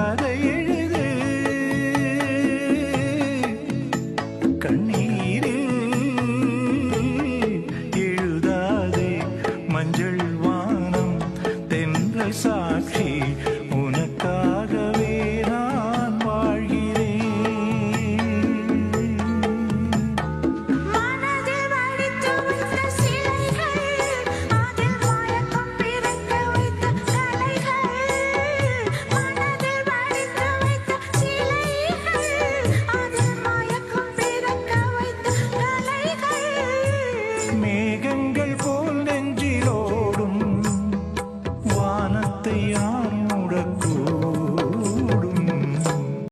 கதை எழுது கண்ணீரில் எழுதாதே மஞ்சள் சாட்சி மேகங்கள் போ